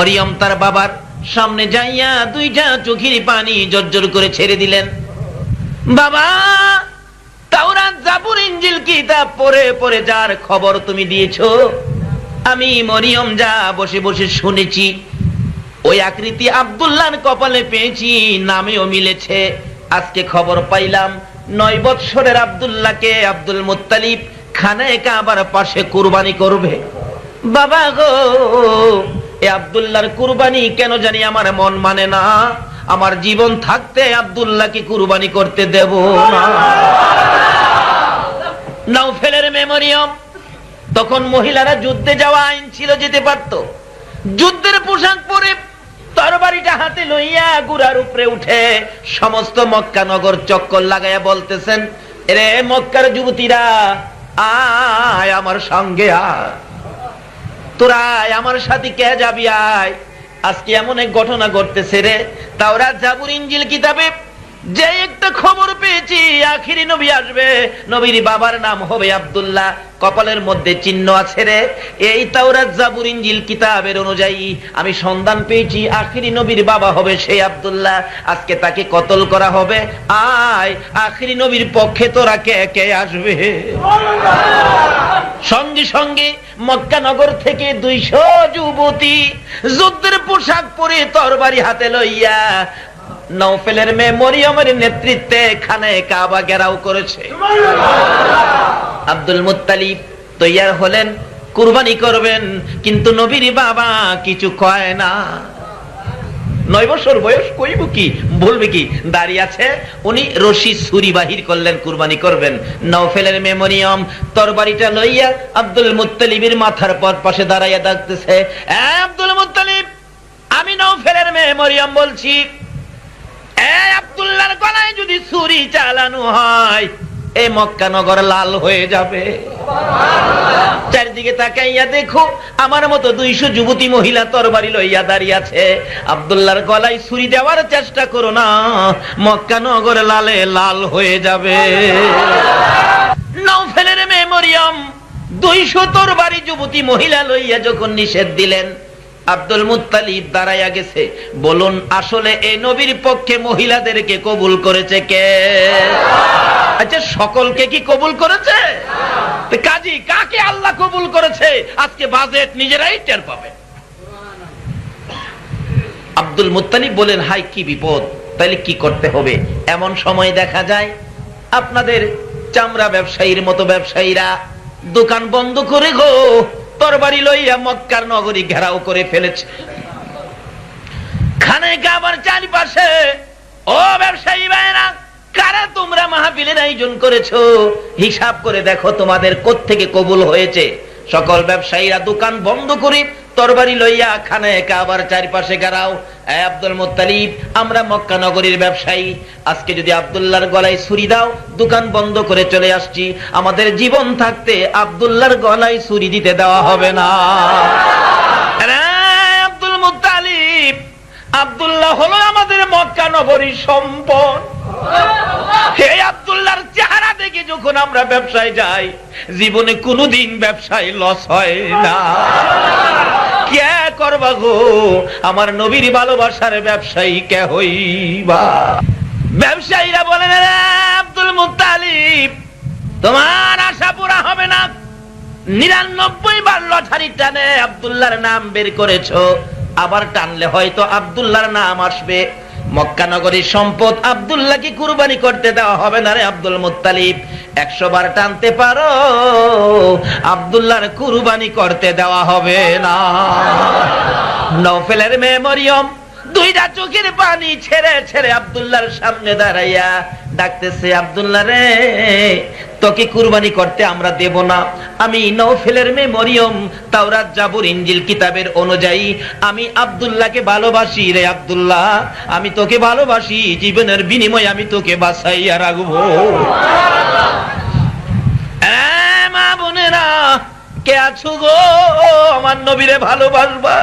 মরিয়ম তার বাবার সামনে যাইয়া দুইটা চোখের পানি জর্জর করে ছেড়ে দিলেন। বাবা তাওরাত জাবুর ইঞ্জিল কিতাব পড়ে পড়ে যার খবর তুমি দিয়েছ। আমি মরিয়ম যা বসে বসে শুনেছি, ওই আকৃতি আব্দুল্লাহর কপালে পেয়েছি, নামেও মিলেছে। আজকে খবর পাইলাম, নয় বৎসরের আব্দুল্লাহকে আব্দুল মুত্তালিব খানায় কাবার পাশে কুরবানি করবে। বাবা গো এ আব্দুল্লাহর কুরবানি কেন জানি আমার মন মানে না? আমার জীবন থাকতে আব্দুল্লাহকে কুরবানি করতে দেব না। নাউফেলের মেমোরিয়াম। তখন মহিলারা যুদ্ধে যাওয়া আইন ছিল, যেতে পারত। যুদ্ধের পোশাক পরে তরবারিটা হাতে লইয়া গুড়ার উপরে উঠে সমস্ত মক্কা নগর চক্কর লাগাইয়া বলতেছেন রে মক্কার যুবতীরা, আয় আমার সঙ্গে আয়। তোরা আয়, আমার সাথে কে যাবি আয়? আজকে এমন এক ঘটনা ঘটতেছে রে। তাওরা জাবুর ইঞ্জিল কিতাবে যে একটা খবর পেয়েছি আখিরি নবী আসবে। নবীর বাবার নাম হবে আব্দুল্লাহ। কপালের মধ্যে চিহ্ন আছে রে। এই তাওরাত জাবুর ইঞ্জিল কিতাবের অনুযায়ী আমি সন্ধান পেয়েছি আখিরি নবীর বাবা হবে সেই আব্দুল্লাহ। আজকে তাকে কতল করা হবে? আয় আখিরি নবীর পক্ষে তোরা কে কে আসবে? সঙ্গে সঙ্গে মক্কা নগর থেকে দুইশ যুবতী যুদ্ধের পোশাক পরে তরবারি হাতে লইয়া নৌফেলের মেয়ে মরিয়মের নেতৃত্বে খানে কাবা গেরাও করেছে। আব্দুল মুত্তালিব তৈয়ার হলেন, কুরবানি করবেন, কিন্তু নবীর বাবা কিছু কয় না। নয় বছর বয়স কইব কি? বলবে কি? দাঁড়িয়ে আছে। উনি রশি ছুরি বাহির করলেন, কুরবানি করবেন। নওফেলের মেমোরিয়াম, তরবারিটা লইয়া আব্দুল মুত্তালিবের মাথার পর পাশে দাঁড়াইয়া ডাকতেছে আব্দুল মুত্তালিব, আমি নওফেলের মেমোরিয়াম বলছি। এ আব্দুল্লাহর গলায় যদি ছুরি চালানো হয় এই মক্কা নগর লাল হয়ে যাবে। চারিদিকে তাকাইয়া দেখো, আমার মতো দুইশো যুবতী মহিলা তরবারি লইয়া দাঁড়িয়ে আছে। গলায় ছুরি দেওয়ার চেষ্টা করো না, মক্কা নগর লালে লাল হয়ে যাবে। নৌফেলের মেমোরিয়াম, দুইশো তরবারি যুবতী মহিলা লইয়া যখন নিষেধ দিলেন, আব্দুল মুত্তালিব দাঁড়াইয়া গেছে। বলুন, আসলে এই নবীর পক্ষে মহিলাদেরকে কবুল করেছে কে? আচ্ছা সকলকে কি কবুল করেছে? কাজী, কাকে আল্লাহ কবুল করেছে? আজকে বাজেট নিজেরাই টের পাবে। আব্দুল মুত্তালিব বলেন, হাই, কি বিপদ? তাহলে কি করতে হবে? এমন সময় দেখা যায়, আপনাদের চামড়া ব্যবসায়ীর মতো ব্যবসায়ীরা দোকান বন্ধ করে গো, তরবারি লইয়া মক্কার নগরী ঘেরাও করে ফেলেছে। খানে গাবার চারিপাশে, ও ব্যবসায়ী ভাইরা কারা তোমরা মাহফিলের আয়োজন করেছ? হিসাব করে দেখো তোমাদের কোত্থেকে কবুল হয়েছে। সকল ব্যবসায়ীরা দোকান বন্ধ করে তরবারি লইয়া খানে কাবার চারিপাশে গারাও এ আব্দুল মুত্তালিব, আমরা মক্কা নগরীর ব্যবসায়ী। আজকে যদি আব্দুল্লাহর গলায় ছুরি দাও, দোকান বন্ধ করে চলে আসছি। আমাদের জীবন থাকতে আব্দুল্লাহর গলায় ছুরি দিতে দেওয়া হবে না। আব্দুল মুত্তালিব, আব্দুল্লাহ হলো আমাদের মক্কা নগরীর সম্পদ হে আব্দুল্লাহর চেহারা দেখে যখন আমরা ব্যবসায় যাই, জীবনে কোনোদিন ব্যবসায় লস হয় না। কে করবা গো? আমার নবীর ভালোবাসার ব্যবসায়ী কে হইবা? ব্যবসায়ীরা বলেন আব্দুল মুত্তালিব, তোমার আশা পুরা হবে না। নিরানব্বই বার লটারি টানে আব্দুল্লাহর নাম বের করেছ। আবার টানলে হয়তো আব্দুল্লাহর নাম আসবে। মক্কা সম্পদ আব্দুল্লাহকে কুরবানি করতে দেওয়া হবে না রে আব্দুল মুতালিব একশো বার টানতে পারো, আব্দুল্লাহর কুরবানি করতে দেওয়া হবে না। নৌফেলের মেমোরিয়াম দুইটা চোখের পানি ছেড়ে ছেড়ে আবদুল্লাহর সামনে দাঁড়াইয়া ডাকতেছে, আব্দুল্লাহ রে, তোকে কুরবানি করতে আমরা দেব না। আমি নৌফেলের মেমোরিয়ম, তাওরাত জাবুর ইঞ্জিল কিতাবের অনুযায়ী। আমি আব্দুল্লাহকে ভালোবাসি রে আব্দুল্লাহ। আমি তোকে ভালোবাসি, জীবনের বিনিময়ে আমি তোকে বাঁচাইয়া রাখব। মা বোনেরা, কে আছো গো? আমার নবীরে ভালোবাসবা?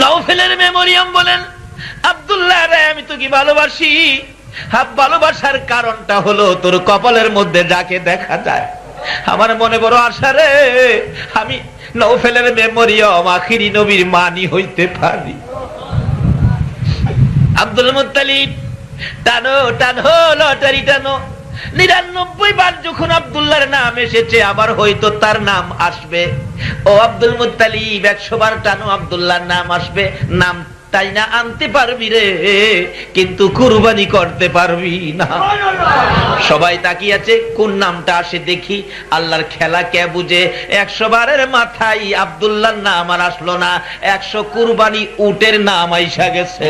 নৌফেলের মেমোরিয়াম বলেন, আব্দুল্লাহ রে, আমি তোকে ভালোবাসি। ভালোবাসার কারণটা হলো তোর কপালের মধ্যে যাকে দেখা যায়। আমার মনে বড় আশা রে, আমি নৌফেলের মেমোরিয়াম আখিরি নবীর মানি হইতে পারি। আব্দুল মুত্তালিব টানো টানো, লটারি টানো। নিরানব্বই বার যখন আব্দুল্লাহর নাম এসেছে, আবার হয়তো তার নাম আসবে। ও আব্দুল মুত্তালিব, একশো বার টানো, আব্দুল্লাহর নাম আসবে। নাম তাই না আনতে পারবি রে? কিন্তু কুরবানি করতে পারবি না। সবাই তাকিয়ে আছে কোন নামটা আসে দেখি। আল্লাহর খেলা কে বুঝে? একশো বারের মাথায় আবদুল্লাহর নাম আর আসলো না। একশো কুরবানি উটের নাম আইসা গেছে।